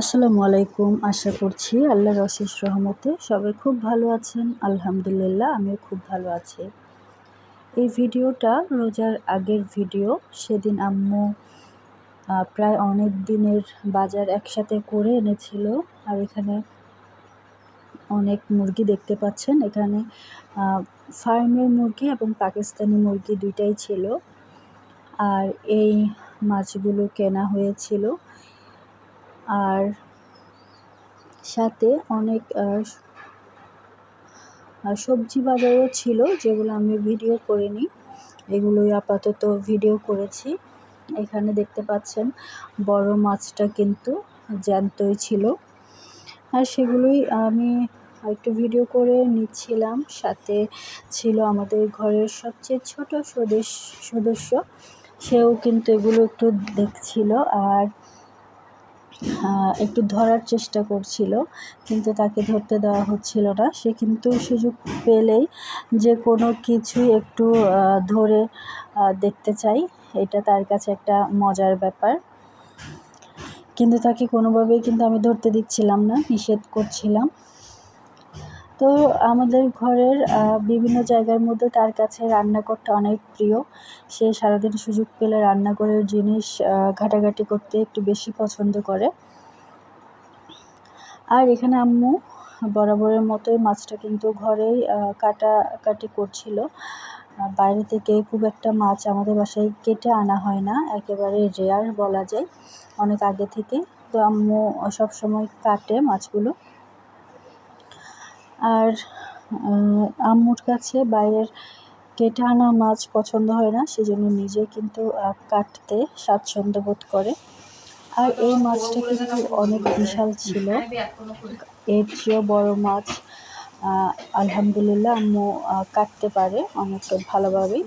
আসসালামু আলাইকুম। আশা করছি আল্লাহর অশেষ রহমতে সবাই খুব ভালো আছেন। আলহামদুলিল্লাহ, আমিও খুব ভালো আছি। এই ভিডিওটা রোজার আগের ভিডিও। সেদিন আম্মু প্রায় অনেক দিনের বাজার একসাথে করে এনেছিল। আর এখানে অনেক মুরগি দেখতে পাচ্ছেন। এখানে ফার্মের মুরগি এবং পাকিস্তানি মুরগি দুইটাই ছিল। আর এই মাছগুলো কেনা হয়েছিল। আর সাথে অনেক সবজি বাজারও ছিল যেগুলো আমি ভিডিও করিনি। এগুলোই আপাতত ভিডিও করেছি। এখানে দেখতে পাচ্ছেন বড় মাছটা কিন্তু জ্যান্তই ছিল। আর সেগুলোই আমি একটু ভিডিও করে নিচ্ছিলাম। সাথে ছিল আমাদের ঘরের সবচেয়ে ছোট সদস্য, সেও কিন্তু এগুলো একটু দেখছিল। আর একটু ধরার চেষ্টা করছিল, কিন্তু তাকে ধরতে দেওয়া হচ্ছিল না। সে কিন্তু সুযোগ পেলেই যে কোনো কিছুই একটু ধরে দেখতে চাই, এটা তার কাছে একটা মজার ব্যাপার। কিন্তু তাকে কোনোভাবেই কিন্তু আমি ধরতে দিচ্ছিলাম না, নিষেধ করছিলাম। তো আমাদের ঘরের বিভিন্ন জায়গার মধ্যে তার কাছে রান্নাঘরটা অনেক প্রিয়। সে সারাদিন সুযোগ পেলে রান্নাঘরের জিনিস ঘাটাঘাটি করতে একটু বেশি পছন্দ করে। আর এখানে আম্মু বরাবরের মতোই মাছটা কিন্তু ঘরেই কাটাকাটি করছিল। বাইরে থেকে খুব একটা মাছ আমাদের বাসায় কেটে আনা হয় না, একেবারে রেয়ার বলা যায়, অনেক আগে থেকে। তো আম্মু সবসময় কাটে মাছগুলো। আর আম্মুর কাছে বাইরের কেটে আনা মাছ পছন্দ হয় না সেজন্য নিজে কিন্তু কাটতে স্বাচ্ছন্দ্য বোধ করে। আর এই মাছটা কিন্তু অনেক বিশাল ছিল। এর চেয়েও বড় মাছ আলহামদুলিল্লাহ আম্মু কাটতে পারে অনেক ভালোভাবেই।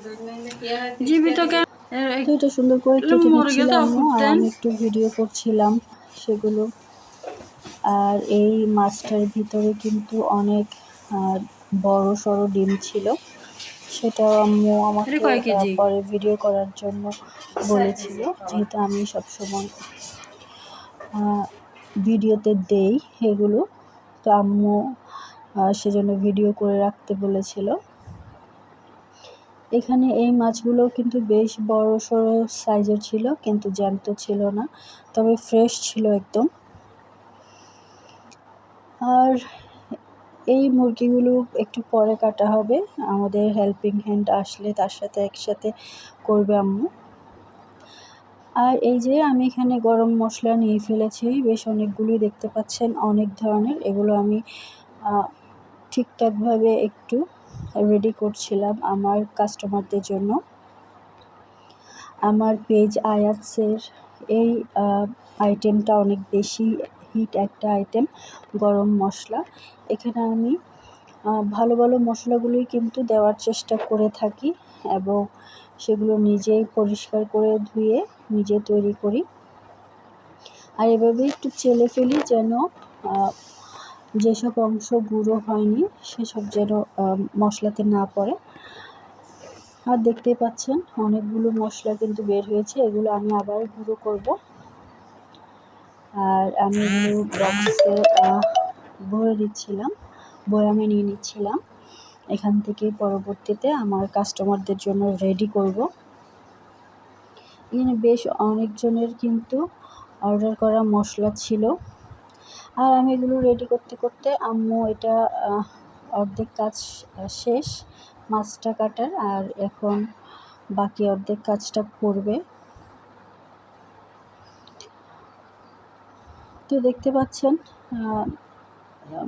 এটা সুন্দর করে কেটে নিচ্ছিলাম আর আমি একটু ভিডিও করছিলাম সেগুলো। আর এই মাছটার ভিতরে কিন্তু অনেক বড় সড়ো ডিম ছিল। সেটাও আম্মু আমাকে পরে ভিডিও করার জন্য বলেছিল যেহেতু আমি সবসময় ভিডিওতে দেই এগুলো তো আম্মু সেজন্য ভিডিও করে রাখতে বলেছিল। এখানে এই মাছগুলো কিন্তু বেশ বড় সড়ো সাইজের ছিল কিন্তু জ্যান্ত ছিল না তবে ফ্রেশ ছিল একদম। আর এই মুরগিগুলো একটু পরে কাটা হবে। আমাদের হেল্পিং হ্যান্ড আসলে তার সাথে একসাথে করবে আম্মু। আর এই যে আমি এখানে গরম মশলা নিয়ে ফেলেছি, বেশ অনেকগুলোই দেখতে পাচ্ছেন, অনেক ধরনের। এগুলো আমি ঠিকঠাকভাবে একটু রেডি করছিলাম আমার কাস্টমারদের জন্য। আমার পেজ আয়াতসের এই আইটেমটা অনেক বেশি হিট একটা আইটেম গরম মশলা। এখানে আমি ভালো ভালো মশলাগুলোই কিন্তু দেওয়ার চেষ্টা করে থাকি এবং সেগুলো নিজেই পরিষ্কার করে ধুয়ে নিজে তৈরি করি। আর এভাবে একটু চেলে ফেলি যেন যেসব অংশ গুঁড়ো হয়নি সেসব যেন মশলাতে না পড়ে। আর দেখতেই পাচ্ছেন, অনেকগুলো মশলা কিন্তু বের হয়েছে, এগুলো আমি আবার গুঁড়ো করব। আর আমি বক্সে ভরে দিচ্ছিলাম। বয়ামে নিয়ে নিচ্ছিলাম। এখান থেকে পরবর্তীতে আমার কাস্টমারদের জন্য রেডি করব। এখানে বেশ অনেকজনের কিন্তু অর্ডার করা মশলা ছিল। আর আমি এগুলো রেডি করতে করতে আম্মু এটা অর্ধেক কাজ শেষ, মাছটা কাটার। আর এখন বাকি অর্ধেক কাজটা করবে। তো দেখতে পাচ্ছেন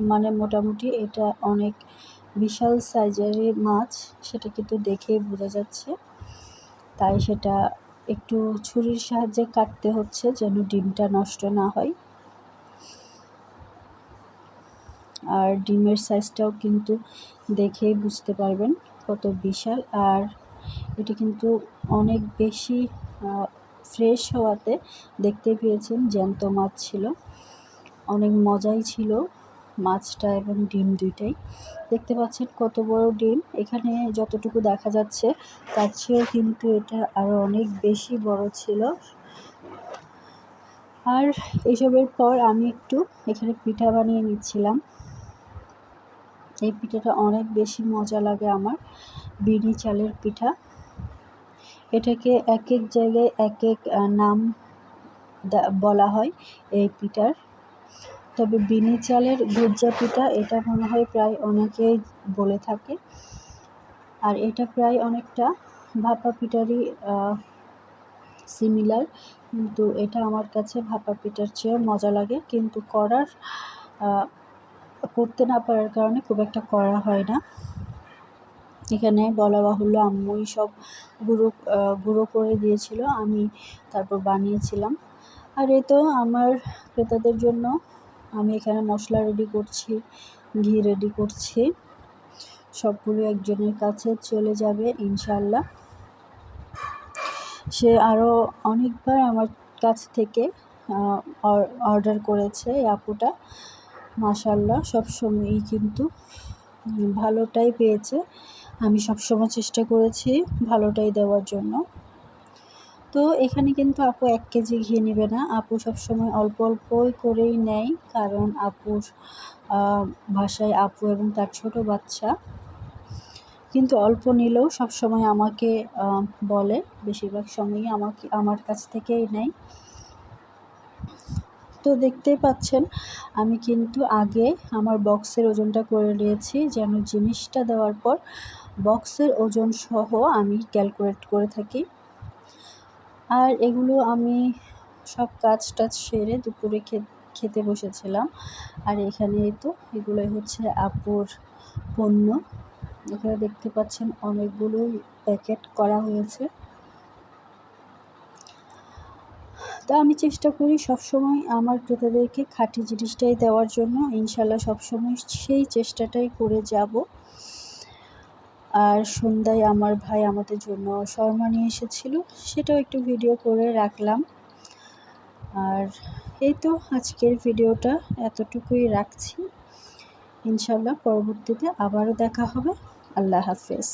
মানে মোটামুটি এটা অনেক বিশাল সাইজেরই মাছ, সেটা কিন্তু দেখেই বোঝা যাচ্ছে। তাই সেটা একটু ছুরির সাহায্যে কাটতে হচ্ছে যেন ডিমটা নষ্ট না হয়। আর ডিমের সাইজটাও কিন্তু দেখেই বুঝতে পারবেন কত বিশাল। আর এটি কিন্তু অনেক বেশি ফ্রেশ হওয়াতে দেখতে পেয়েছেন জ্যান্ত মাছ ছিল। অনেক মজাই ছিল মাছটা এবং ডিম দুইটাই। দেখতে পাচ্ছেন কত বড় ডিম। এখানে যতটুকু দেখা যাচ্ছে, তার চেয়েও কিন্তু এটা আরও অনেক বেশি বড় ছিল। আর এসবের পর আমি একটু এখানে পিঠা বানিয়ে নিচ্ছিলাম। এই পিঠাটা অনেক বেশি মজা লাগে আমার বিড়ি চালের পিঠা। এটাকে এক এক জায়গায় এক এক নাম বলা হয় এই পিঠার। তবে বিনি চালের গুজ্জা পিঠা, এটা মনে হয় প্রায় অনেকেই বলে থাকে। আর এটা প্রায় অনেকটা ভাপা পিঠারই সিমিলার কিন্তু এটা আমার কাছে ভাপা পিঠার চেয়েও মজা লাগে। কিন্তু করার করতে না পারার কারণে খুব একটা করা হয় না। এখানে বলা বাহুল্য আম্মুই সব গুঁড়ো গুঁড়ো করে দিয়েছিল, আমি তারপর বানিয়েছিলাম। আর এ তো আমার ক্রেতাদের জন্য আমি এখানে মশলা রেডি করছি, ঘি রেডি করছি। সবগুলো একজনের কাছে চলে যাবে ইনশাল্লাহ সে আরও অনেকবার আমার কাছ থেকে অর্ডার করেছে এই আপুটা। মাশাল্লাহ সবসময়ই কিন্তু ভালোটাই পেয়েছে। আমি সবসময় চেষ্টা করেছি ভালোটাই দেওয়ার জন্য। তো এখানে কিন্তু আপু এক কেজি ঘি নেবে না। আপু সবসময় অল্প অল্পই করেই নেয়, কারণ আপুর ভাষায় আপু এবং তার ছোট বাচ্চা। কিন্তু অল্প নিলেও সবসময় আমাকে বলে, বেশিরভাগ সময়ই আমাকে, আমার কাছ থেকেই নেয়। তো দেখতেই পাচ্ছেন, আমি কিন্তু আগে আমার বক্সের ওজনটা করে নিয়েছি, যেন জিনিসটা দেওয়ার পর বক্সের ওজন সহ আমি ক্যালকুলেট করে থাকি। আর এগুলো আমি সব কাজ টাজ সেরে দুপুরে খেতে বসেছিলাম। আর এখানে তো, এগুলোই হচ্ছে আপুর পণ্য। এখানে দেখতে পাচ্ছেন অনেকগুলোই প্যাকেট করা হয়েছে। তা আমি চেষ্টা করি সবসময় আমার ক্রেতাদেরকে খাঁটি জিনিসটাই দেওয়ার জন্য। ইনশাল্লাহ সবসময় সেই চেষ্টাটাই করে যাব। আর সন্ধ্যায় আমার ভাই আমাদের জন্য শর্মা নিয়ে এসেছিল, সেটাও একটু ভিডিও করে রাখলাম। আর এই তো আজকের ভিডিওটা এতটুকুই রাখছি। ইনশাল্লাহ পরবর্তীতে আবারও দেখা হবে। আল্লাহ হাফেজ।